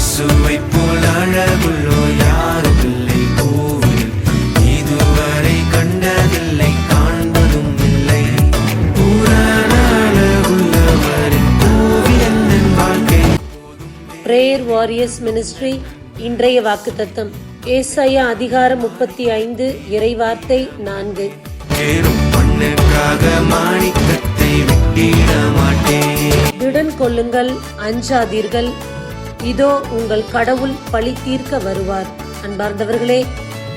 இயேசுவை போல் அழகுள்ளோ யாரும் இல்லை கோவில் இதுவரை கண்டதில்லை காண்பதும் இல்லை. கோவில் வாழ்க்கை? பிரேயர் வாரியர்ஸ் மினிஸ்ட்ரி இன்றைய வாக்குத்தத்தம். ஏசாயா அதிகாரம் முப்பத்தி ஐந்து இறைவார்த்தை நான்கு. மாணிக்கத்தை விட்டிட மாட்டேன். திடன் கொள்ளுங்கள் அஞ்சாதீர்கள். இதோ உங்கள் கடவுள் பழி தீர்க்க வருவார். அன்பார்ந்தவர்களே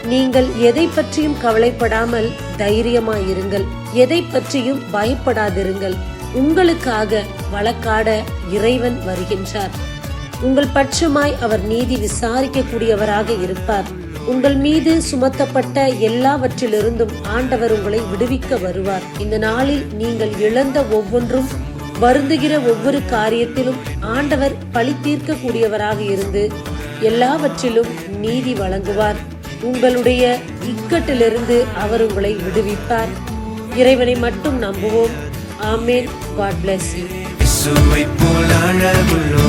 நீங்கள் எதை பற்றியும் கவலைப்படாமல் தைரியமாயிருங்கள். எதை பற்றியும் பயப்படாதிருங்கள். உங்களுக்காக வழக்காட இறைவன் வருகின்றார். உங்கள் பட்சமாய் அவர் நீதி விசாரிக்கக்கூடியவராக இருப்பார். உங்கள் மீது சுமத்தப்பட்ட எல்லாவற்றிலிருந்தும் ஆண்டவர் உங்களை விடுவிக்க வருவார். இந்த நாளில் நீங்கள் இழந்த ஒவ்வொன்றும் வருந்துகிற ஒவ்வொரு காரியத்திலும் ஆண்டவர் பழி தீர்க்கக்கூடியவராக இருந்து எல்லாவற்றிலும் நீதி வழங்குவார். உங்களுடைய இக்கட்டிலிருந்து அவர் உங்களை விடுவிப்பார். இறைவனை மட்டும் நம்புவோம். ஆமேன். காட் பிளஸ் யூ போல் அழகுள்ளோ